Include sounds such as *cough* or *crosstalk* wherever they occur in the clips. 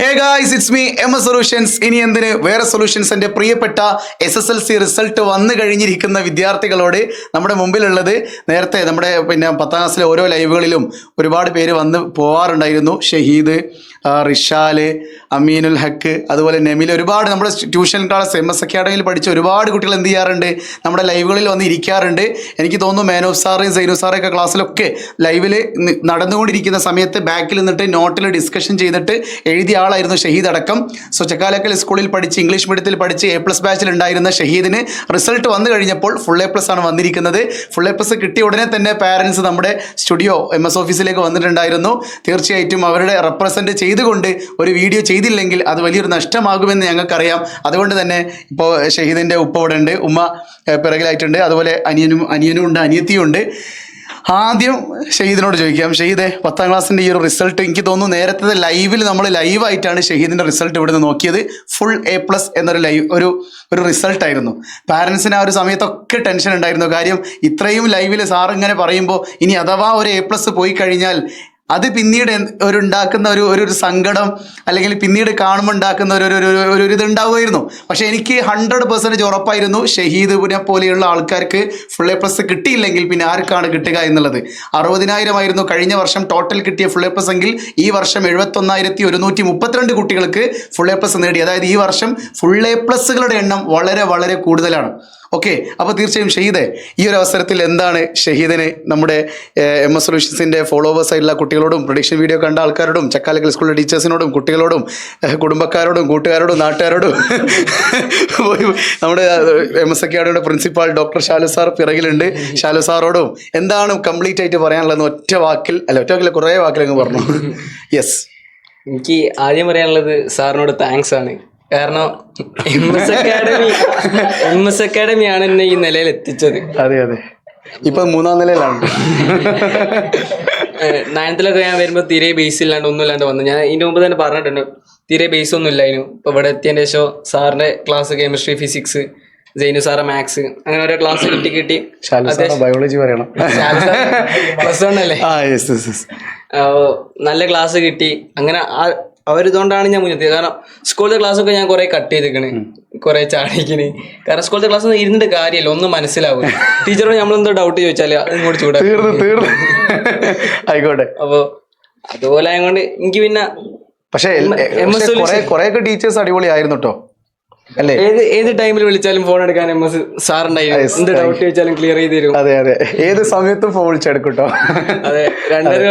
Hey guys it's me M S solutions ഇനി എന്തിന് വേറെ സൊല്യൂഷൻസ് എന്റെ പ്രിയപ്പെട്ട S S L C result വന്നു കഴിഞ്ഞിരിക്കുന്ന വിദ്യാർത്ഥികളോട് നമ്മുടെ മുമ്പിലുള്ളത്. നേരത്തെ നമ്മുടെ പിന്നെ പത്താം ക്ലാസ്സിലെ ഓരോ ലൈവുകളിലും ഒരുപാട് പേര് വന്ന് പോവാറുണ്ടായിരുന്നു. ഷഹീദ് റിഷാൽ അമീനുൽ ഹക്ക് അതുപോലെ നെമിൽ ഒരുപാട് നമ്മുടെ ട്യൂഷൻ ക്ലാസ് എം എസ് അക്കാഡമിയിൽ പഠിച്ച ഒരുപാട് കുട്ടികൾ എന്ത് ചെയ്യാറുണ്ട്? നമ്മുടെ ലൈവുകളിൽ വന്ന് ഇരിക്കാറുണ്ട്. എനിക്ക് തോന്നുന്നു മേനോഫ് സാറും സൈനു സാറൊക്കെ ക്ലാസ്സിലൊക്കെ ലൈവിൽ നടന്നുകൊണ്ടിരിക്കുന്ന സമയത്ത് ബാക്കിൽ നിന്നിട്ട് നോട്ടിൽ ഡിസ്കഷൻ ചെയ്തിട്ട് എഴുതിയ ആളായിരുന്നു ഷഹീദ് അടക്കം. സോ ചക്കാലക്കൽ സ്കൂളിൽ പഠിച്ച് ഇംഗ്ലീഷ് മീഡിയത്തിൽ പഠിച്ച് എ പ്ലസ് ബാച്ചിൽ ഉണ്ടായിരുന്ന ഷഹീദിന് റിസൾട്ട് വന്നു കഴിഞ്ഞപ്പോൾ ഫുൾ എ പ്ലസ് ആണ് വന്നിരിക്കുന്നത്. ഫുൾ എ പ്ലസ് കിട്ടിയ ഉടനെ തന്നെ പാരൻസ് നമ്മുടെ സ്റ്റുഡിയോ എം എസ് ഓഫീസിലേക്ക് വന്നിട്ടുണ്ടായിരുന്നു. തീർച്ചയായിട്ടും അവരുടെ റെപ്രസെന്റ് ചെയ്തുകൊണ്ട് ഒരു വീഡിയോ ചെയ്തില്ലെങ്കിൽ അത് വലിയൊരു നഷ്ടമാകുമെന്ന് ഞങ്ങൾക്കറിയാം. അതുകൊണ്ട് തന്നെ ഇപ്പോൾ ഷഹീദിന്റെ ഉപ്പ അവിടെ ഉണ്ട് ഉമ്മ പിറകിലായിട്ടുണ്ട്. അതുപോലെ അനിയനും അനിയനും ഉണ്ട് അനിയത്തിയും ഉണ്ട്. ആദ്യം ഷഹീദിനോട് ചോദിക്കാം. ഷഹീദെ പത്താം ക്ലാസ്സിന്റെ ഈ ഒരു റിസൾട്ട് എനിക്ക് തോന്നുന്നു നേരത്തെ ലൈവിൽ നമ്മൾ ലൈവായിട്ടാണ് ഷഹീദിന്റെ റിസൾട്ട് ഇവിടുന്ന് നോക്കിയത്. ഫുൾ എ പ്ലസ് എന്നൊരു ലൈവ് ഒരു ഒരു റിസൾട്ടായിരുന്നു പാരൻസിന് ആ ഒരു സമയത്തൊക്കെ ടെൻഷൻ ഉണ്ടായിരുന്നു. കാര്യം ഇത്രയും ലൈവിൽ സാർ ഇങ്ങനെ പറയുമ്പോൾ ഇനി അഥവാ ഒരു എ പ്ലസ് പോയി കഴിഞ്ഞാൽ അത് പിന്നീട് ഒരു ഉണ്ടാക്കുന്ന ഒരു ഒരു സങ്കടം അല്ലെങ്കിൽ പിന്നീട് കാണുമ്പോൾ ഉണ്ടാക്കുന്ന ഒരു ഒരു ഒരു- ഇത് ഉണ്ടാവുമായിരുന്നു പക്ഷേ എനിക്ക് ഹൺഡ്രഡ് പെർസെന്റേജ് ഉറപ്പായിരുന്നു ഷഹീദ് ഷഹീദിനെ പോലെയുള്ള ആൾക്കാർക്ക് ഫുൾ എ പ്ലസ് കിട്ടിയില്ലെങ്കിൽ പിന്നെ ആർക്കാണ് കിട്ടുക എന്നുള്ളത്. അറുപതിനായിരം ആയിരുന്നു കഴിഞ്ഞ വർഷം ടോട്ടൽ കിട്ടിയ ഫുൾ എ പ്ലസ് എങ്കിൽ ഈ വർഷം എഴുപത്തൊന്നായിരത്തി ഒരുന്നൂറ്റി മുപ്പത്തിരണ്ട് കുട്ടികൾക്ക് ഫുൾ എ പ്ലസ് നേടി. അതായത് ഈ വർഷം ഫുൾ എ പ്ലസ്സുകളുടെ എണ്ണം വളരെ വളരെ കൂടുതലാണ്. ഓക്കെ അപ്പോൾ തീർച്ചയായും ഷഹീദെ ഈ ഒരു അവസരത്തിൽ എന്താണ് ഷഹീദിനെ നമ്മുടെ എം എസ് സൊല്യൂഷൻസിന്റെ ഫോളോവേഴ്സായിട്ടുള്ള കുട്ടികളോടും പ്രൊഡിക്ഷൻ വീഡിയോ കണ്ട ആൾക്കാരോടും ചക്കാലക്കൽ സ്കൂളിലെ ടീച്ചേഴ്സിനോടും കുട്ടികളോടും കുടുംബക്കാരോടും കൂട്ടുകാരോടും നാട്ടുകാരോടും നമ്മുടെ എം എസ് അക്കാഡമിയുടെ പ്രിൻസിപ്പാൾ ഡോക്ടർ ഷാലു സാർ പിറകിലുണ്ട്. ഷാലു സാറോടും എന്താണ് കംപ്ലീറ്റ് ആയിട്ട് പറയാനുള്ളത് ഒറ്റ വാക്കിൽ അല്ല ഒറ്റ വാക്കിൽ കുറേ വാക്കിൽ അങ്ങ് പറഞ്ഞു. യെസ് എനിക്ക് ആദ്യം പറയാനുള്ളത് സാറിനോട് താങ്ക്സ് ആണ്. കാരണം M S academy M S അക്കാഡമിയാണ് എന്നെ ഈ നിലയിൽ എത്തിച്ചത്. അതെ അതെ. ഇപ്പൊ മൂന്നാം നിലയിലാണ്. നയൻത്തിലൊക്കെ ഞാൻ വരുമ്പോൾ തീരെ ബേസ് ഇല്ലാണ്ട് ഒന്നും ഇല്ലാണ്ട് വന്നു. ഞാൻ ഇതിന്റെ മുമ്പ് തന്നെ പറഞ്ഞിട്ടുണ്ട് തീരെ ബേസ് ഒന്നും ഇല്ലായിരുന്നു. ഇപ്പൊ ഇവിടെ എത്തിയതിന്റെ ശേഷം സാറിന്റെ ക്ലാസ് കെമിസ്ട്രി ഫിസിക്സ് ജൈനു സാറ മാത്സ് അങ്ങനെ ഓരോ ക്ലാസ് കിട്ടി കിട്ടി. ബയോളജി പറയണം. പ്ലസ് വൺ അല്ലേ? നല്ല ക്ലാസ് കിട്ടി. അങ്ങനെ അവരിതുകൊണ്ടാണ് ഞാൻ മുന്നത്തിയത് കാരണം സ്കൂളിലെ ക്ലാസ്സൊക്കെ ഞാൻ കുറെ കട്ട് ചെയ്തിക്കണ് കുറെ ചാടിക്കണ് കാരണം സ്കൂളിലെ ക്ലാസ് ഇരുന്നിട്ട് കാര്യമില്ല. ഒന്നും മനസ്സിലാവും ടീച്ചറോട് നമ്മളെന്തോ ഡൗട്ട് ചോദിച്ചാൽ ഇങ്ങോട്ട് ചൂടാ *laughs* ആയിക്കോട്ടെ. അപ്പൊ അതുപോലെ ആയതുകൊണ്ട് എനിക്ക് പിന്നെ പക്ഷേ കുറെയൊക്കെ ടീച്ചേഴ്സ് അടിപൊളിയായിരുന്നു കേട്ടോ അല്ലേ? ഏത് ഏത് ടൈമിൽ വിളിച്ചാലും ഫോൺ എടുക്കാൻ എം എസ് സാർ ഉണ്ടായിരുന്നു എന്ത് ഡൗട്ട് ചോദിച്ചാലും ക്ലിയർ ചെയ്ത് തരും. അതെ അതെ. ഏത് സമയത്തും ഫോൺ വിളിച്ചെടുക്കും കേട്ടോ അതെ രണ്ടര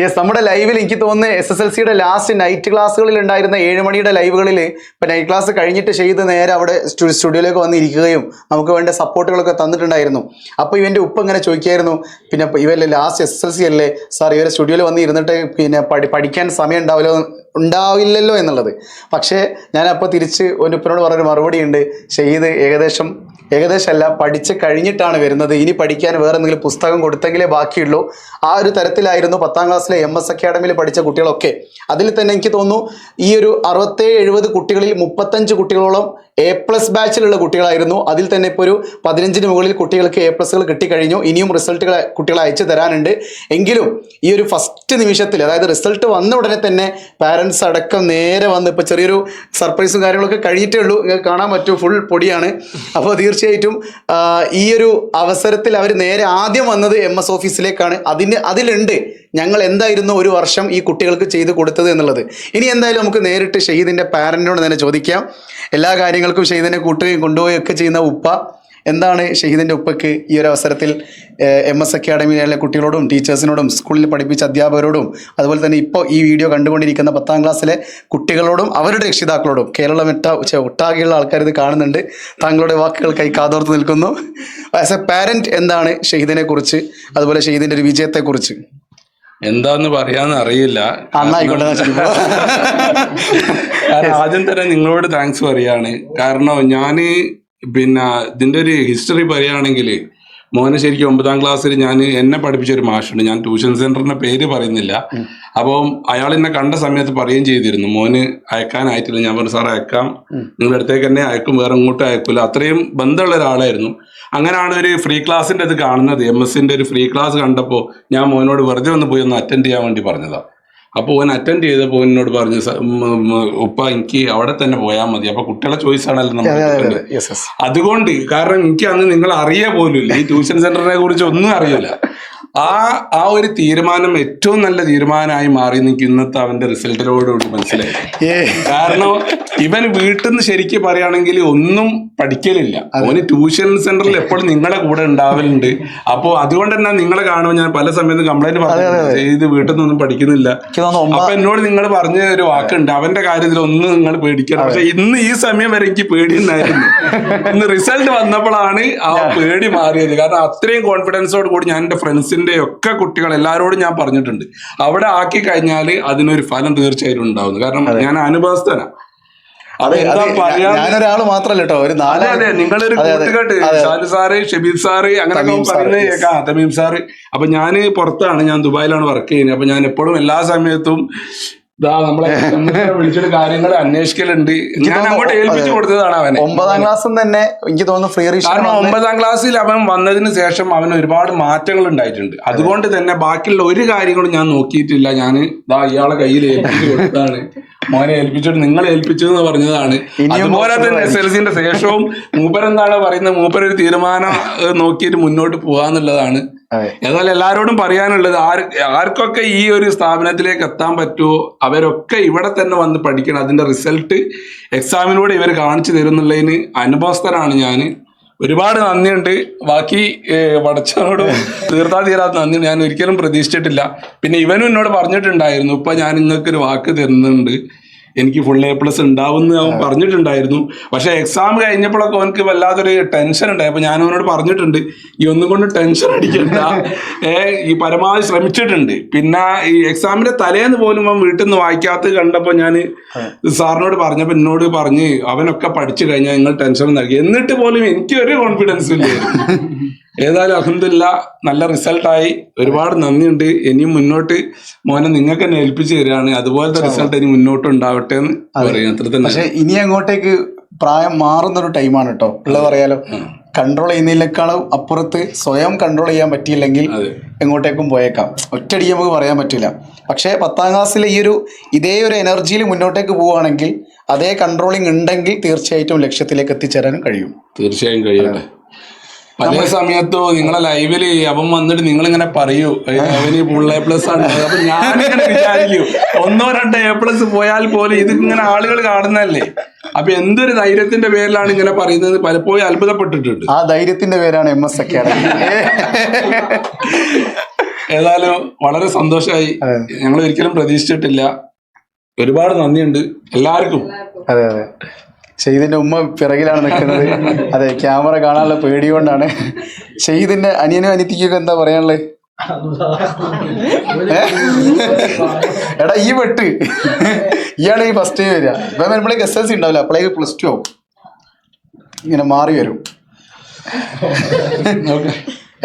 യെസ് നമ്മുടെ ലൈവിൽ എനിക്ക് തോന്നുന്നു എസ് എസ് എൽ സിയുടെ ലാസ്റ്റ് നൈറ്റ് ക്ലാസ്സുകളിൽ ഉണ്ടായിരുന്ന ഏഴ് മണിയുടെ ലൈവുകളിൽ ഇപ്പം നൈറ്റ് ക്ലാസ് കഴിഞ്ഞിട്ട് ചെയ്ത് നേരെ അവിടെ സ്റ്റുഡിയോ സ്റ്റുഡിയോയിലേക്ക് വന്ന് ഇരിക്കുകയും നമുക്ക് വേണ്ട സപ്പോർട്ടുകളൊക്കെ തന്നിട്ടുണ്ടായിരുന്നു. അപ്പോൾ ഇവന്റെ ഉപ്പ് ഇങ്ങനെ ചോദിക്കായിരുന്നു പിന്നെ ഇവല്ലേ last S S L C അല്ലേ? സാർ ഇവരെ സ്റ്റുഡിയോയിൽ വന്ന് ഇരുന്നിട്ട് പിന്നെ പഠിക്കാൻ സമയം ഉണ്ടാവില്ലോ ഉണ്ടാവില്ലല്ലോ എന്നുള്ളത്. പക്ഷേ ഞാൻ അപ്പോൾ തിരിച്ച് ഒന്നുപ്പനോട് പറഞ്ഞൊരു മറുപടി ഉണ്ട്. ഷെയ്ത് ഏകദേശം ഏകദേശമല്ല പഠിച്ച് കഴിഞ്ഞിട്ടാണ് വരുന്നത്. ഇനി പഠിക്കാൻ വേറെ എന്തെങ്കിലും പുസ്തകം കൊടുത്തെങ്കിലേ ബാക്കിയുള്ളൂ. ആ ഒരു തരത്തിലായിരുന്നു പത്താം ക്ലാസ്സിലെ എം എസ് അക്കാഡമിയിൽ പഠിച്ച കുട്ടികളൊക്കെ. അതിൽ തന്നെ എനിക്ക് തോന്നുന്നു ഈ ഒരു അറുപത്തേഴ് എഴുപത് കുട്ടികളിൽ മുപ്പത്തഞ്ച് കുട്ടികളോളം എ പ്ലസ് ബാച്ചിലുള്ള കുട്ടികളായിരുന്നു. അതിൽ തന്നെ ഇപ്പോൾ ഒരു പതിനഞ്ചിന് മുകളിൽ കുട്ടികൾക്ക് എ പ്ലസുകൾ കിട്ടിക്കഴിഞ്ഞു. ഇനിയും റിസൾട്ടുകൾ കുട്ടികൾ അയച്ചു തരാനുണ്ട്. എങ്കിലും ഈ ഒരു ഫസ്റ്റ് നിമിഷത്തിൽ അതായത് റിസൾട്ട് വന്ന ഉടനെ തന്നെ പാരൻസ് അടക്കം നേരെ വന്ന് ഇപ്പോൾ ചെറിയൊരു സർപ്രൈസും കാര്യങ്ങളൊക്കെ കഴിഞ്ഞിട്ടേ ഉള്ളൂ. കാണാൻ പറ്റും. ഫുൾ പൊടിയാണ്. അപ്പോൾ തീർച്ചയായിട്ടും ഈ ഒരു അവസരത്തിൽ അവർ നേരെ ആദ്യം വന്നത് എം എസ് ഓഫീസിലേക്കാണ് അതിന് അതിലുണ്ട്. ഞങ്ങൾ എന്തായിരുന്നു ഒരു വർഷം ഈ കുട്ടികൾക്ക് ചെയ്ത് കൊടുത്തത് എന്നുള്ളത്? ഇനി എന്തായാലും നമുക്ക് നേരിട്ട് ഷഹീദിന്റെ പാരന്റിനോട് തന്നെ ചോദിക്കാം. എല്ലാ കാര്യങ്ങൾക്കും ഷഹീദിനെ കൂട്ടുകയും കൊണ്ടുപോവുകയും ഒക്കെ ചെയ്യുന്ന ഉപ്പ എന്താണ് ഷഹീദിന്റെ ഉപ്പയ്ക്ക് ഈ ഒരു അവസരത്തിൽ എം എസ് അക്കാഡമിയിലെ കുട്ടികളോടും ടീച്ചേഴ്സിനോടും സ്കൂളിൽ പഠിപ്പിച്ച അധ്യാപകരോടും അതുപോലെ തന്നെ ഇപ്പോൾ ഈ വീഡിയോ കണ്ടുകൊണ്ടിരിക്കുന്ന പത്താം ക്ലാസ്സിലെ കുട്ടികളോടും അവരുടെ രക്ഷിതാക്കളോടും കേരളം ഒട്ട ഛെ, ഒട്ടാകെയുള്ള ആൾക്കാർ ഇത് കാണുന്നുണ്ട്. താങ്കളുടെ വാക്കുകൾക്കായി കാതോർത്ത് നിൽക്കുന്നു. ആസ് എ പാരന്റ് എന്താണ് ഷഹീദിനെ കുറിച്ച് അതുപോലെ ഷഹീദിന്റെ ഒരു വിജയത്തെക്കുറിച്ച്? എന്താന്ന് പറയാന്ന് അറിയില്ല. ആദ്യം തന്നെ നിങ്ങളോട് താങ്ക്സ് പറയാണ്. കാരണം ഞാൻ പിന്നെ ഇതിന്റെ ഒരു ഹിസ്റ്ററി പറയുകയാണെങ്കിൽ മോനെ ശരിക്കും ഒമ്പതാം ക്ലാസ്സിൽ ഞാൻ എന്നെ പഠിപ്പിച്ച ഒരു മാഷുണ്ട്. ഞാൻ ട്യൂഷൻ സെന്ററിന്റെ പേര് പറയുന്നില്ല. അപ്പം അയാൾ എന്നെ കണ്ട സമയത്ത് പറയുകയും ചെയ്തിരുന്നു മോന് അയക്കാനായിട്ടില്ല ഞാൻ പറഞ്ഞു സാർ അയക്കാം. നിങ്ങളുടെ അടുത്തേക്ക് തന്നെ അയക്കും വേറെ ഇങ്ങോട്ടും അയക്കില്ല അത്രയും ബന്ധമുള്ള ഒരാളായിരുന്നു. അങ്ങനെയാണ് ഒരു ഫ്രീ ക്ലാസ്സിന്റെ ഇത് കാണുന്നത്. എം എസിന്റെ ഒരു ഫ്രീ ക്ലാസ് കണ്ടപ്പോൾ ഞാൻ മോനോട് വെറുതെ ഒന്ന് പോയി ഒന്ന് അറ്റൻഡ് ചെയ്യാൻ വേണ്ടി പറഞ്ഞതാ. അപ്പോൾ ഓൻ അറ്റൻഡ് ചെയ്തപ്പോൾ എന്നോട് പറഞ്ഞു "സ- ഉം, ഉം, ഉപ്പ എനിക്ക് അവിടെ തന്നെ പോയാൽ മതി. അപ്പൊ കുട്ടികളെ ചോയ്സ് ആണല്ലോ നമ്മൾ അതുകൊണ്ട് കാരണം എനിക്ക് അന്ന് നിങ്ങൾ അറിയ പോലും ഈ ട്യൂഷൻ സെന്ററിനെ കുറിച്ച് ഒന്നും അറിയില്ല. ആ ആ ഒരു തീരുമാനം ഏറ്റവും നല്ല തീരുമാനമായി മാറി എനിക്ക് ഇന്നത്തെ അവന്റെ റിസൾട്ടിനോടുകൂടി മനസ്സിലായി. കാരണം ഇവൻ വീട്ടിൽ നിന്ന് ശരിക്കും പറയുകയാണെങ്കിൽ ഒന്നും പഠിക്കലില്ല. അവന് ട്യൂഷൻ സെന്ററിൽ എപ്പോഴും നിങ്ങളെ കൂടെ ഉണ്ടാവലുണ്ട്. അപ്പോ അതുകൊണ്ട് തന്നെ നിങ്ങളെ കാണുമ്പോൾ ഞാൻ പല സമയത്തും കംപ്ലൈന്റ് പറഞ്ഞു ഇത് വീട്ടിൽ നിന്നൊന്നും പഠിക്കുന്നില്ല അപ്പൊ എന്നോട് നിങ്ങൾ പറഞ്ഞ ഒരു വാക്കുണ്ട്. അവന്റെ കാര്യത്തിൽ ഒന്നും നിങ്ങൾ പേടിക്കണം പക്ഷെ ഇന്ന് ഈ സമയം വരെ എനിക്ക് പേടിയുണ്ടായിരുന്നു. ഇന്ന് റിസൾട്ട് വന്നപ്പോഴാണ് ആ പേടി മാറിയത്. കാരണം അത്രയും കോൺഫിഡൻസോട് കൂടി ഞാൻ എന്റെ ഫ്രണ്ട്സിന്റെ ഒക്കെ കുട്ടികൾ എല്ലാവരോടും ഞാൻ പറഞ്ഞിട്ടുണ്ട്. അവിടെ ആക്കി കഴിഞ്ഞാൽ അതിനൊരു ഫലം തീർച്ചയായിട്ടും ഉണ്ടാവുന്നു. കാരണം ഞാൻ അനുഭവസ്ഥനാ. അത് അതെ എന്താ അത് പറയാ? ഞാനൊരാൾ മാത്രല്ല കേട്ടോ. ഒരു നാല് നിങ്ങളൊരു. കൂട്ടുകെട്ട്. സാറ് സാറ് അങ്ങനെ തമീം സാറ് അപ്പൊ ഞാൻ പുറത്താണ് ഞാൻ ദുബായിലാണ് വർക്ക് ചെയ്യുന്നത്. അപ്പൊ ഞാൻ എപ്പോഴും എല്ലാ സമയത്തും ഇതാ *laughs* നമ്മളെ വിളിച്ചിട്ട് കാര്യങ്ങൾ അന്വേഷിക്കലുണ്ട്. ഞാൻ അങ്ങോട്ട് ഏൽപ്പിച്ചു കൊടുത്തതാണ് ഒമ്പതാം ക്ലാസ്സിൽ തന്നെ എനിക്ക് തോന്നുന്നു ഫ്രീ കാരണം ഒമ്പതാം ക്ലാസ്സിൽ അവൻ വന്നതിന് ശേഷം അവൻ ഒരുപാട് മാറ്റങ്ങൾ ഉണ്ടായിട്ടുണ്ട്. അതുകൊണ്ട് തന്നെ ബാക്കിയുള്ള ഒരു കാര്യങ്ങളും ഞാൻ നോക്കിയിട്ടില്ല. ഞാൻ ദാ ഇയാളെ കയ്യിൽ ഏൽപ്പിച്ചു കൊടുത്താണ് മോനെ ഏൽപ്പിച്ചിട്ട് നിങ്ങളെ ഏൽപ്പിച്ചു എന്ന് പറഞ്ഞതാണ് അതുപോലെ തന്നെ എസ് എൽ സിന്റെ ശേഷവും മൂപ്പരെന്താണ് പറയുന്നത്? മൂപ്പർ ഒരു തീരുമാനം നോക്കിയിട്ട് മുന്നോട്ട് പോകാന്നുള്ളതാണ് എന്നാൽ എല്ലാവരോടും പറയാനുള്ളത് ആർ ആർക്കൊക്കെ ഈ ഒരു സ്ഥാപനത്തിലേക്ക് എത്താൻ പറ്റുമോ? അവരൊക്കെ ഇവിടെ തന്നെ വന്ന് പഠിക്കണം. അതിന്റെ റിസൾട്ട് എക്സാമിലൂടെ ഇവർ കാണിച്ചു തരുന്നുള്ളതിന് അനുഭവസ്ഥരാണ് ഞാൻ ഒരുപാട് നന്ദിയുണ്ട്. ബാക്കി വടച്ചവനോട് തീർത്താ തീരാത്ത നന്ദി ഞാൻ ഒരിക്കലും പ്രതീക്ഷിച്ചിട്ടില്ല. പിന്നെ ഇവനും എന്നോട് പറഞ്ഞിട്ടുണ്ടായിരുന്നു. ഇപ്പൊ ഞാൻ നിങ്ങൾക്ക് ഒരു വാക്ക് തരുന്നുണ്ട്. എനിക്ക് ഫുൾ എ പ്ലസ് ഉണ്ടാവുമെന്ന് അവൻ പറഞ്ഞിട്ടുണ്ടായിരുന്നു. പക്ഷെ എക്സാം കഴിഞ്ഞപ്പോഴൊക്കെ അവനക്ക് വല്ലാത്തൊരു ടെൻഷൻ ഉണ്ടായി. അപ്പൊ ഞാൻ അവനോട് പറഞ്ഞിട്ടുണ്ട് ഈ ഒന്നും കൊണ്ട് ടെൻഷൻ അടിക്കണ്ട. *laughs* ഏ ഈ പരമാവധി ശ്രമിച്ചിട്ടുണ്ട്. പിന്നെ ഈ എക്സാമിന്റെ തലേന്ന് പോലും അവൻ വീട്ടിൽ നിന്ന് വായിക്കാത്തത് കണ്ടപ്പോൾ ഞാൻ സാറിനോട് പറഞ്ഞപ്പോൾ എന്നോട് പറഞ്ഞ് അവനൊക്കെ പഠിച്ചു കഴിഞ്ഞാൽ നിങ്ങൾ ടെൻഷൻ നൽകി എന്നിട്ട് പോലും എനിക്ക് ഒരു കോൺഫിഡൻസ് ഇല്ലായിരുന്നു. *laughs* ഏതായാലും അഹമ്മദില്ല നല്ല റിസൾട്ടായി. ഒരുപാട് നന്ദിയുണ്ട്. ഇനിയും മുന്നോട്ട് മോനെ നിങ്ങൾക്ക് തന്നെ ഏൽപ്പിച്ചു തരികയാണ്. അതുപോലത്തെ റിസൾട്ട് ഇനി മുന്നോട്ട് ഉണ്ടാവട്ടെ എന്ന് പറയും. അത്ര തന്നെ. പക്ഷെ ഇനി അങ്ങോട്ടേക്ക് പ്രായം മാറുന്ന ഒരു ടൈമാണ് കേട്ടോ ഉള്ളത് പറയാലോ. കൺട്രോൾ ചെയ്യുന്നതിനേക്കാളും അപ്പുറത്ത് സ്വയം കൺട്രോൾ ചെയ്യാൻ പറ്റിയില്ലെങ്കിൽ എങ്ങോട്ടേക്കും പോയേക്കാം. ഒറ്റടി നമുക്ക് പറയാൻ പറ്റില്ല. പക്ഷേ പത്താം ക്ലാസ്സിലെ ഈ ഒരു ഇതേ ഒരു എനർജിയിൽ മുന്നോട്ടേക്ക് പോവുകയാണെങ്കിൽ അതേ കൺട്രോളിങ് ഉണ്ടെങ്കിൽ തീർച്ചയായിട്ടും ലക്ഷ്യത്തിലേക്ക് എത്തിച്ചേരാനും കഴിയും. തീർച്ചയായും കഴിയട്ടെ. പല സമയത്തോ നിങ്ങളെ ലൈവിൽ അവൻ വന്നിട്ട് നിങ്ങൾ ഇങ്ങനെ പറയൂ "ഏയ് അവന് ഫുൾ എ പ്ലസ് ആണ്. അപ്പൊ ഞാനിങ്ങനെ വിചാരിക്കും ഒന്നോ രണ്ടോ എ പ്ലസ് പോയാൽ പോലും ഇത് ഇങ്ങനെ ആളുകൾ കാണുന്നല്ലേ അപ്പൊ എന്തൊരു ധൈര്യത്തിന്റെ പേരിലാണ് ഇങ്ങനെ പറയുന്നത്? പലപ്പോഴും അത്ഭുതപ്പെട്ടിട്ടുണ്ട്. ആ ധൈര്യത്തിന്റെ പേരാണ് എം എസ് അക്കാഡമി ഏതായാലും വളരെ സന്തോഷമായി ഞങ്ങൾ ഒരിക്കലും പ്രതീക്ഷിച്ചിട്ടില്ല. ഒരുപാട് നന്ദിയുണ്ട്. എല്ലാവർക്കും. അതെ അതെ. ഷെയ്ദിന്റെ ഉമ്മ പിറകിലാണ് നിൽക്കുന്നത്. അതെ ക്യാമറ കാണാനുള്ള പേടി കൊണ്ടാണ്. ഷെയ്ദിന്റെ അനിയനും അനിയത്തിക്കൊക്കെ എന്താ പറയാനുള്ളത് എടാ ഈ വെട്ട്. ഇയാണ് ഈ ഫസ്റ്റ് വരിക. ഇപ്പൊ വരുമ്പോഴേക്ക് എസ് എൽ സി ഉണ്ടാവില്ല അപ്പോഴേക്ക് പ്ലസ് ടു ആവും. ഇങ്ങനെ മാറി വരും.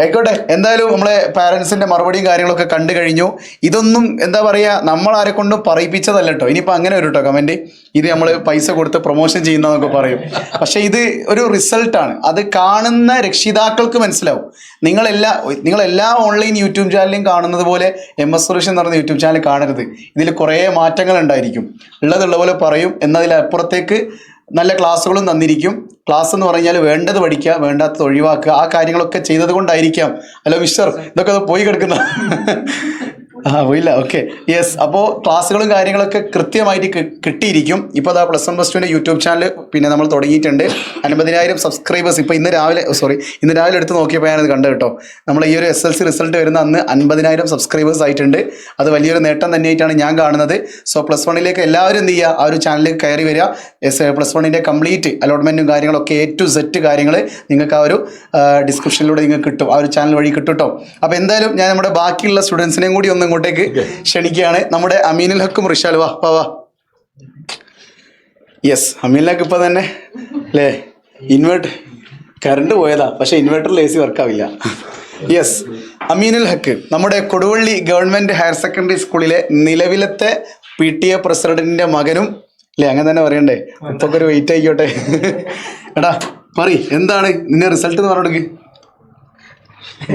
ആയിക്കോട്ടെ. എന്തായാലും നമ്മളെ പാരൻസിന്റെ മറുപടിയും കാര്യങ്ങളൊക്കെ കണ്ടു കഴിഞ്ഞു. ഇതൊന്നും എന്താ പറയുക നമ്മൾ ആരെ കൊണ്ടും പറയിപ്പിച്ചതല്ല കേട്ടോ ഇനിയിപ്പോൾ അങ്ങനെ ഒരു കേട്ടോ കമന്റ് ഇത് നമ്മൾ പൈസ കൊടുത്ത് പ്രൊമോഷൻ ചെയ്യുന്നതൊക്കെ പറയും. പക്ഷേ ഇത് ഒരു റിസൾട്ടാണ് അത് കാണുന്ന രക്ഷിതാക്കൾക്ക് മനസ്സിലാവും. നിങ്ങളെല്ലാ നിങ്ങളെല്ലാ ഓൺലൈൻ യൂട്യൂബ് ചാനലിലും കാണുന്നത് പോലെ എം എസ് സുരേഷൻ എന്ന് പറയുന്ന യൂട്യൂബ് ചാനൽ കാണരുത്. ഇതിൽ കുറേ മാറ്റങ്ങൾ ഉണ്ടായിരിക്കും. ഉള്ളതുള്ള പോലെ പറയും. എന്നതിലപ്പുറത്തേക്ക് നല്ല ക്ലാസ്സുകളും തന്നിരിക്കും. ക്ലാസ് എന്ന് പറഞ്ഞാൽ വേണ്ടത് പഠിക്കുക വേണ്ടാത്തത് ഒഴിവാക്കുക. ആ കാര്യങ്ങളൊക്കെ ചെയ്തത് കൊണ്ടായിരിക്കാം. ഹലോ മിസ്റ്റർ ഇതൊക്കെ പോയി കിടക്കുന്ന പോയില്ല ഓക്കെ യെസ് അപ്പോൾ ക്ലാസ്സുകളും കാര്യങ്ങളൊക്കെ കൃത്യമായിട്ട് കിട്ടിയിരിക്കും. ഇപ്പോൾ അതാ പ്ലസ് വൺ പ്ലസ് ടുവിന്റെ യൂട്യൂബ് ചാനൽ പിന്നെ നമ്മൾ തുടങ്ങിയിട്ടുണ്ട്. അൻപതിനായിരം സബ്സ്ക്രൈബേഴ്സ് ഇപ്പോൾ ഇന്ന് രാവിലെ സോറി ഇന്ന് രാവിലെ എടുത്ത് നോക്കിയപ്പോൾ ഞാനത് കണ്ടു കേട്ടോ. നമ്മൾ ഈ ഒരു എസ് എൽ സി റിസൾട്ട് വരുന്ന അന്ന് അൻപതിനായിരം സബ്സ്ക്രൈബേഴ്സ് ആയിട്ടുണ്ട്. അത് വലിയൊരു നേട്ടം തന്നെയായിട്ടാണ് ഞാൻ കാണുന്നത്. സോ പ്ലസ് വണ്ണിലേക്ക് എല്ലാവരും എന്ത് ചെയ്യുക? ആ ഒരു ചാനലിലേക്ക് കയറി വരിക. എസ് പ്ലസ് വണ്ണിന്റെ കംപ്ലീറ്റ് അലോട്ട്മെന്റും കാര്യങ്ങളൊക്കെ എ ടു സെറ്റ് കാര്യങ്ങൾ നിങ്ങൾക്ക് ആ ഒരു ഡിസ്ക്രിപ്ഷനിലൂടെ നിങ്ങൾക്ക് കിട്ടും. ആ ഒരു ചാനൽ വഴി കിട്ടും കേട്ടോ. അപ്പോൾ എന്തായാലും ഞാൻ നമ്മുടെ ബാക്കിയുള്ള സ്റ്റുഡൻസിനെയും കൂടി ഒന്ന് ഇങ്ങോട്ടേക്ക് ക്ഷണിക്കുകയാണ്. നമ്മുടെ അമീനുൽ ഹക്കും റിഷാൽ വാ വാ വാ. യെസ് അമീനിലേക്ക് ഇപ്പം തന്നെ അല്ലേ ഇൻവേർട്ട് കറണ്ട് പോയതാ പക്ഷെ ഇൻവേർട്ടറിൽ എ സി വർക്കാവില്ല യെസ് അമീനുൽ ഹക്ക് നമ്മുടെ കൊടുവള്ളി ഗവൺമെന്റ് ഹയർ സെക്കൻഡറി സ്കൂളിലെ നിലവിലത്തെ പി ടി എ പ്രസിഡന്റിന്റെ മകനും അല്ലേ അങ്ങനെ തന്നെ പറയണ്ടേ? ഇപ്പൊക്കെ ഒരു വെയിറ്റ് ആയിക്കോട്ടെ. എടാ പറ എന്താണ്? നിന്നെ റിസൾട്ട് എന്ന് പറഞ്ഞെടുക്ക്.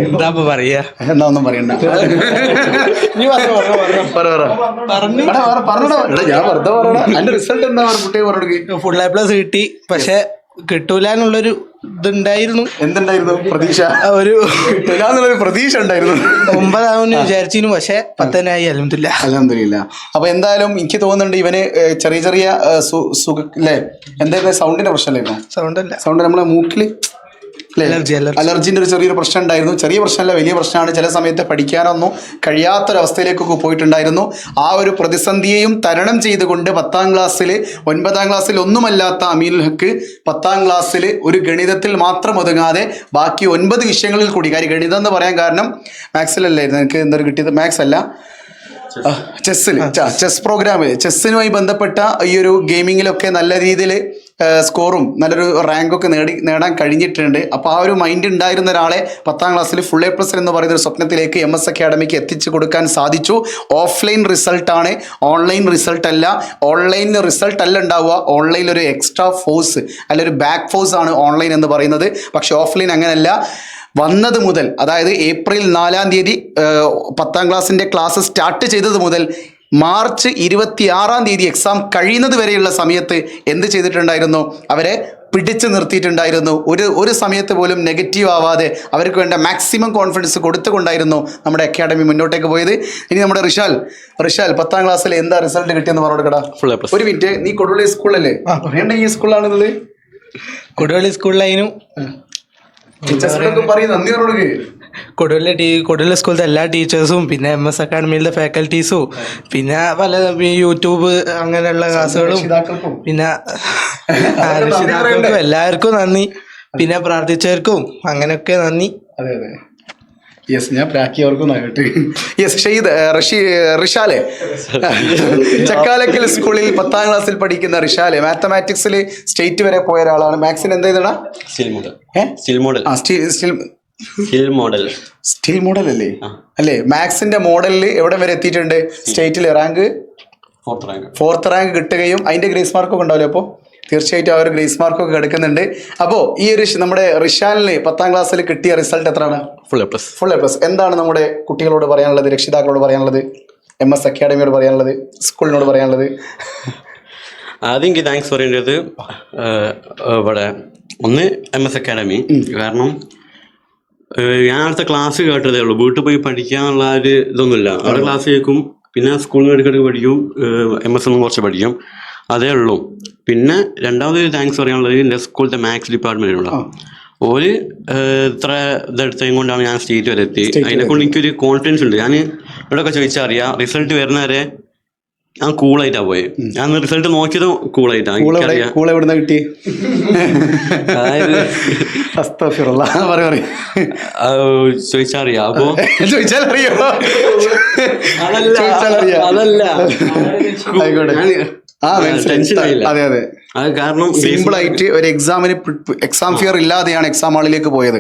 എന്താ പറയാ? എന്നാ ഒന്നും പറയണ്ട. പറ, പറ. എടാ, പറ, പറഞ്ഞോടാ. എടാ, ഞാൻ വെറുതെ പറയടാ. അതിന്റെ റിസൾട്ട് എന്താ? പറ കുട്ടിയെ പറഞ്ഞു ഫുൾ എ പ്ലസ് കിട്ടി. പക്ഷെ കിട്ടൂല എന്നുള്ളൊരു ഇതുണ്ടായിരുന്നു. എന്തുണ്ടായിരുന്നു? പ്രതീക്ഷ. ഒരു കിട്ടൂല എന്നുള്ളൊരു പ്രതീക്ഷ ഉണ്ടായിരുന്നു. ഒമ്പതാമെന്ന് വിചാരിച്ചിരുന്നു. പക്ഷെ പത്തനായി അലഹമില്ല അലഹമില്ല അപ്പൊ എന്തായാലും എനിക്ക് തോന്നുന്നുണ്ട് ഇവന് ചെറിയ ചെറിയ സുഖ അല്ലേ എന്തായിരുന്നു സൗണ്ടിന്റെ പ്രശ്നമല്ലായിരുന്നു സൗണ്ട് അല്ല. സൗണ്ട് നമ്മളെ മൂക്കിൽ? Allergy, allergy. അലർജിന്റെ ഒരു ചെറിയൊരു പ്രശ്നം ഉണ്ടായിരുന്നു ചെറിയ പ്രശ്നമല്ല വലിയ പ്രശ്നമാണ്. ചില സമയത്ത് പഠിക്കാനൊന്നും കഴിയാത്തൊരവസ്ഥയിലേക്കൊക്കെ പോയിട്ടുണ്ടായിരുന്നു. ആ ഒരു പ്രതിസന്ധിയെയും തരണം ചെയ്തുകൊണ്ട് പത്താം ക്ലാസ്സിൽ ഒൻപതാം ക്ലാസ്സിൽ ഒന്നുമല്ലാത്ത അമീൽ ഹക്ക് പത്താം ക്ലാസ്സിൽ ഒരു ഗണിതത്തിൽ മാത്രം ഒതുങ്ങാതെ ബാക്കി ഒൻപത് വിഷയങ്ങളിൽ കൂടി കാര്യം ഗണിതം എന്ന് പറയാൻ കാരണം മാത്സിലല്ലായിരുന്നു. എനിക്ക് എന്തൊരു കിട്ടിയത്? മാത്സ് അല്ല. ചെസ്സിൽ ചെസ് പ്രോഗ്രാമിൽ ചെസ്സിനുമായി ബന്ധപ്പെട്ട ഈ ഒരു ഗെയിമിങ്ങിലൊക്കെ നല്ല രീതിയിൽ സ്കോറും നല്ലൊരു റാങ്കൊക്കെ നേടി നേടാൻ കഴിഞ്ഞിട്ടുണ്ട്. അപ്പോൾ ആ ഒരു മൈൻഡ് ഉണ്ടായിരുന്ന ഒരാളെ പത്താം ക്ലാസ്സിൽ ഫുൾ എ പ്ലസ് എന്ന് പറയുന്ന ഒരു സ്വപ്നത്തിലേക്ക് എം എസ് അക്കാഡമിക്ക് എത്തിച്ചു കൊടുക്കാൻ സാധിച്ചു. ഓഫ്ലൈൻ റിസൾട്ടാണ് ഓൺലൈൻ റിസൾട്ട് അല്ല. ഓൺലൈൻ റിസൾട്ട് അല്ല ഉണ്ടാവുക ഓൺലൈൻ ഒരു എക്സ്ട്രാ ഫോഴ്സ് അല്ല ഒരു ബാക്ക് ഫോഴ്സ് ആണ് ഓൺലൈൻ എന്ന് പറയുന്നത്. പക്ഷേ ഓഫ്ലൈൻ അങ്ങനെയല്ല വന്നത് മുതൽ അതായത് ഏപ്രിൽ നാലാം തീയതി പത്താം ക്ലാസ്സിന്റെ ക്ലാസ് സ്റ്റാർട്ട് ചെയ്തത് മുതൽ മാർച്ച് ഇരുപത്തി ആറാം തീയതി എക്സാം കഴിയുന്നത് വരെയുള്ള സമയത്ത് എന്ത് ചെയ്തിട്ടുണ്ടായിരുന്നു? അവരെ പിടിച്ചു നിർത്തിയിട്ടുണ്ടായിരുന്നു. ഒരു ഒരു സമയത്ത് പോലും നെഗറ്റീവ് ആവാതെ അവർക്ക് വേണ്ട മാക്സിമം കോൺഫിഡൻസ് കൊടുത്തുകൊണ്ടായിരുന്നു നമ്മുടെ അക്കാഡമി മുന്നോട്ടേക്ക് പോയത്. ഇനി നമ്മുടെ റിഷാൽ റിഷാൽ പത്താം ക്ലാസ്സിൽ എന്താ റിസൾട്ട് കിട്ടിയെന്ന് പറഞ്ഞു കൊടുക്കടാ. Full A ഒരു മിനിറ്റ് നീ കൊടുവള്ളി സ്കൂളല്ലേ പറയണ്ട ഈ സ്കൂളാണിത് കൊടുവള്ളി സ്കൂളിലായിരുന്നു ടീച്ചേഴ്സിനൊക്കെ പറയും നന്ദി പറഞ്ഞു കൊടുവള്ളി ടീ കൊടുവള്ളി സ്കൂളിലത്തെ എല്ലാ ടീച്ചേഴ്സും പിന്നെ എം എസ് അക്കാഡമിയിലെ ഫാക്കൽറ്റീസും പിന്നെ പല യൂട്യൂബ് അങ്ങനെയുള്ള ക്ലാസ്സുകളും പിന്നെ *laughs* രക്ഷിതാക്കൾക്കും എല്ലാവർക്കും നന്ദി. പിന്നെ പ്രാർത്ഥിച്ചവർക്കും അങ്ങനെയൊക്കെ നന്ദി. അതെ അതെ. യെസ് ഞാൻ പ്രാക്കിയവർക്കും യെസ് ഷെയ്ദ് ഋഷി റഷി റിഷാലെ. *laughs* ചക്കാലക്കൽ സ്കൂളിൽ പത്താം ക്ലാസ്സിൽ പഠിക്കുന്ന റിഷാലെ മാത്തമാറ്റിക്സിൽ സ്റ്റേറ്റ് വരെ പോയ ഒരാളാണ്. മാത്സിന് എന്ത് ചെയ്തടാ? സ്റ്റിൽ മോഡൽ സ്റ്റിൽ മോഡൽ ആ steel steel still model. Steel model അല്ലേ? അല്ലേ? മാത്സിന്റെ മോഡലിൽ എവിടെ വരെ എത്തിയിട്ടുണ്ട്? സ്റ്റേറ്റിൽ rank? Fourth rank fourth rank കിട്ടുകയും അതിന്റെ ഗ്രേസ് മാർക്കൊക്കെ ഉണ്ടാവില്ലേ അപ്പോ? തീർച്ചയായിട്ടും ആ ഒരു ഗ്രേസ് മാർക്കൊക്കെ കിടക്കുന്നുണ്ട്. അപ്പോ ഈ ഒരു നമ്മുടെ റിഷാലിന് പത്താം ക്ലാസ്സിൽ കിട്ടിയ റിസൾട്ട് എത്രയാണ്? Full A plus full A plus എന്താണ് നമ്മുടെ കുട്ടികളോട് പറയാനുള്ളത് രക്ഷിതാക്കളോട് പറയാനുള്ളത്? എം എസ് അക്കാഡമിയോട് പറയാനുള്ളത്? സ്കൂളിനോട് പറയാനുള്ളത്? ആദ്യം എനിക്ക് താങ്ക്സ് പറയേണ്ടത് ഇവിടെ ഒന്ന് എം എസ് അക്കാഡമി കാരണം ഞാൻ അടുത്ത ക്ലാസ് കേട്ടതേ ഉള്ളൂ. വീട്ടിൽ പോയി പഠിക്കാനുള്ള ഒരു ഇതൊന്നുമില്ല. അവിടെ ക്ലാസ് കേൾക്കും. പിന്നെ സ്കൂളിൽ നിന്ന് ഇടയ്ക്കിടയ്ക്ക് പഠിക്കും. എം എസ് എന്നും കുറച്ച് പഠിക്കും. അതേ ഉള്ളൂ. പിന്നെ രണ്ടാമത് താങ്ക്സ് പറയാനുള്ളത് എന്റെ സ്കൂളിലത്തെ മാത്സ് ഡിപ്പാർട്ട്മെന്റിനുള്ള ഒരു ഇത്ര ഇതെടുത്തതും കൊണ്ടാണ് ഞാൻ സ്റ്റേറ്റ് വരെ എത്തി. അതിനെ കൊണ്ട് എനിക്കൊരു കോൺഫിഡൻസ് ഉണ്ട്. ഞാൻ ഇവിടെയൊക്കെ ചോദിച്ചാൽ അറിയാം. റിസൾട്ട് വരുന്നവരെ ഞാൻ കൂളായിട്ടാ പോയി. ഞാൻ റിസൾട്ട് നോക്കിയത് കൂളായിട്ടാ. കൂൾ എവിടെ എനിക്കറിയാം. കൂൾ എവിടുന്ന കിട്ടി? അതായത് അസ്തഫിറുള്ള പറ പറയും ചോദിച്ചാ അറിയാം അപ്പോ *laughs* ചോദിച്ചാൽ അറിയോ അതല്ല അതല്ല. ആയിക്കോട്ടെ. ആ ടെൻഷൻ. അതെ അതെ. അത് കാരണം സിമ്പിൾ ആയിട്ട് ഒരു എക്സാമിന് എക്സാം ഫിയർ ഇല്ലാതെയാണ് എക്സാം ഹാളിലേക്ക് പോയത്.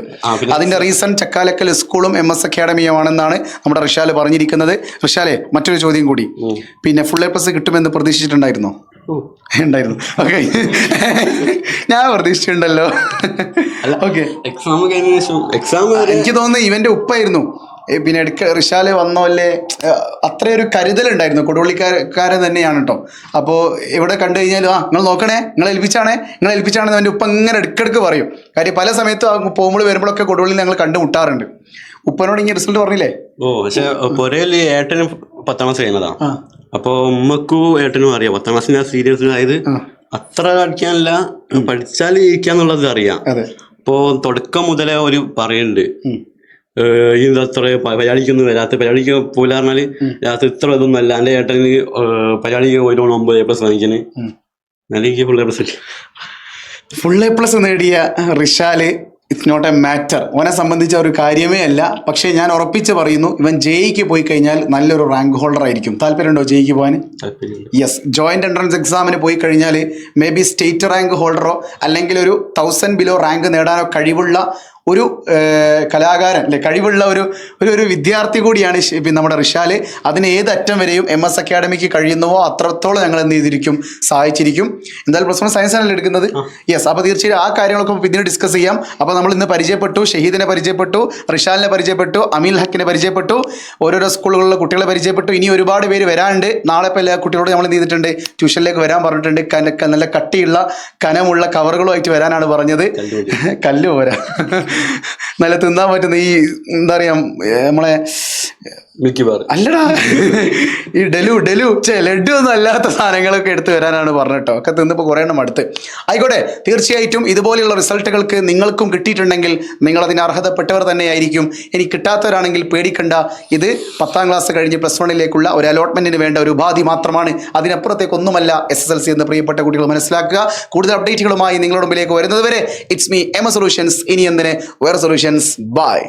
അതിന്റെ റീസൺ ചക്കാലക്കൽ സ്കൂളും എം എസ് അക്കാഡമിയുമാണെന്നാണ് നമ്മുടെ റിഷാൽ പറഞ്ഞിരിക്കുന്നത്. റിഷാലെ മറ്റൊരു ചോദ്യം കൂടി. പിന്നെ ഫുൾ എ പ്ലസ് കിട്ടുമെന്ന് പ്രതീക്ഷിച്ചിട്ടുണ്ടായിരുന്നോ? ഉണ്ടായിരുന്നു. ഓക്കെ ഞാൻ പ്രതീക്ഷിച്ചിട്ടുണ്ടല്ലോ. ഓക്കെ എക്സാം എക്സാം എനിക്ക് തോന്നുന്നു ഇവന്റെ ഉപ്പായിരുന്നു. പിന്നെ എടുക്ക റിഷാൽ വന്നോല്ലേ? അത്രയൊരു കരുതലുണ്ടായിരുന്നു. കൊടുവള്ളിക്കാരൻ തന്നെയാണ് കേട്ടോ അപ്പോൾ ഇവിടെ കണ്ടു കഴിഞ്ഞാൽ ആ നിങ്ങൾ നോക്കണേ നിങ്ങൾ ഏൽപ്പിച്ചാണേ നിങ്ങൾ ഏൽപ്പിച്ചാണെന്ന് എന്റെ ഉപ്പ ഇങ്ങനെ ഇടയ്ക്കിടയ്ക്ക് പറയും. കാര്യം പല സമയത്തും പോകുമ്പോൾ വരുമ്പോഴൊക്കെ കൊടുവള്ളി ഞങ്ങൾ കണ്ടുമുട്ടാറുണ്ട് ഉപ്പനോട് ഇങ്ങനെ റിസൾട്ട് പറഞ്ഞില്ലേ? ഓ പക്ഷെ പൊരയിൽ ഏട്ടനും പത്താം ക്ലാസ് കഴിഞ്ഞതാ. അപ്പൊ ഉമ്മക്കും ഏട്ടനും അറിയാം. പത്താം ക്ലാസ്സിന് സീരിയസ് ആയത് അത്ര കളിക്കാനില്ല പഠിച്ചാൽ ജയിക്കാന്നുള്ളത് അറിയാം. അപ്പോൾ തുടക്കം മുതലേ ഒരു പറയുന്നുണ്ട് ഇത് അത്ര പരിപാടിക്കൊന്നും വരാത്ത പരിപാടിക്ക് പോലെ പറഞ്ഞാൽ രാത്രി ഇത്ര ഇതൊന്നും അല്ല എന്റെ ഏട്ടന് പരിപാടിക്ക് ഒരു ഒമ്പത് എ പ്ലസ് വാങ്ങിക്കണേ. എനിക്ക് full A plus full A plus നേടിയ Rishal it's not a matter ഓനെ സംബന്ധിച്ച ഒരു കാര്യമേ അല്ല. പക്ഷേ ഞാൻ ഉറപ്പിച്ച് പറയുന്നു ഇവൻ ജെയ്ക്ക് പോയി കഴിഞ്ഞാൽ നല്ലൊരു റാങ്ക് ഹോൾഡർ ആയിരിക്കും. താല്പര്യമുണ്ടോ ജെയ്ക്ക് പോകാൻ യെസ് ജോയിന്റ് എൻട്രൻസ് എക്സാമിന് പോയി കഴിഞ്ഞാൽ മേ ബി സ്റ്റേറ്റ് റാങ്ക് ഹോൾഡറോ അല്ലെങ്കിൽ ഒരു തൗസൻഡ് ബിലോ റാങ്ക് നേടാനോ കഴിവുള്ള ഒരു കലാകാരൻ അല്ലെ കഴിവുള്ള ഒരു ഒരു ഒരു വിദ്യാർത്ഥി കൂടിയാണ് നമ്മുടെ റിഷാൽ. അതിന് ഏത് അറ്റം വരെയും എം എസ് അക്കാഡമിക്ക് കഴിയുന്നുവോ അത്രത്തോളം ഞങ്ങൾ എന്ത് ചെയ്തിരിക്കും സഹായിച്ചിരിക്കും. എന്തായാലും പ്ലസ് വൺ സയൻസ് ആണല്ലോ എടുക്കുന്നത്. യെസ് അപ്പോൾ തീർച്ചയായും ആ കാര്യങ്ങളൊക്കെ പിന്നീട് ഡിസ്കസ് ചെയ്യാം. അപ്പോൾ നമ്മൾ ഇന്ന് പരിചയപ്പെട്ടു ഷഹീദിനെ പരിചയപ്പെട്ടു റിഷാലിനെ പരിചയപ്പെട്ടു അമീൽ ഹക്കിനെ പരിചയപ്പെട്ടു ഓരോരോ സ്കൂളുകളിലെ കുട്ടികളെ പരിചയപ്പെട്ടു. ഇനി ഒരുപാട് പേര് വരാനുണ്ട്. നാളെ ഇപ്പോൾ എല്ലാ കുട്ടികളോട് നമ്മൾ എന്ത് ചെയ്തിട്ടുണ്ട് ട്യൂഷനിലേക്ക് വരാൻ പറഞ്ഞിട്ടുണ്ട്. കന- നല്ല കട്ടിയുള്ള കനമുള്ള കവറുകളുമായിട്ട് വരാനാണ് പറഞ്ഞത്. കല്ല് പോരാ നല്ല തിന്നാൻ പറ്റുന്ന ഈ എന്താ പറയാ നമ്മളെ മിൽക്കി ബാർ അല്ലടാ. ഈ ഡെലു ഡെലു ചേ ലഡു ഒന്നും അല്ലാത്ത സാധനങ്ങളൊക്കെ എടുത്ത് വരാനാണ് പറഞ്ഞിട്ടോ ഒക്കെ തിന്നിപ്പോൾ കുറേ എണ്ണം അടുത്ത് ആയിക്കോട്ടെ തീർച്ചയായിട്ടും ഇതുപോലെയുള്ള റിസൾട്ടുകൾക്ക് നിങ്ങൾക്കും കിട്ടിയിട്ടുണ്ടെങ്കിൽ നിങ്ങൾ അതിന് അർഹതപ്പെട്ടവർ തന്നെയായിരിക്കും. ഇനി കിട്ടാത്തവരാണെങ്കിൽ പേടിക്കണ്ട. ഇത് പത്താം ക്ലാസ് കഴിഞ്ഞ് പ്ലസ് വണ്ണിലേക്കുള്ള ഒരു അലോട്ട്മെന്റിന് വേണ്ട ഒരു ഉപാധി മാത്രമാണ്. അതിനപ്പുറത്തേക്കൊന്നുമല്ല എസ് എസ് എൽ സി എന്ന് പ്രിയപ്പെട്ട കുട്ടികൾ മനസ്സിലാക്കുക. കൂടുതൽ അപ്ഡേറ്റുകളുമായി നിങ്ങളുടെ മുമ്പിലേക്ക് വരുന്നത് വരെ ഇറ്റ്സ് മീ എം സൊല്യൂഷൻസ് ഇനി എന്തിന്? വേറെ സൊല്യൂഷൻസ് ബൈ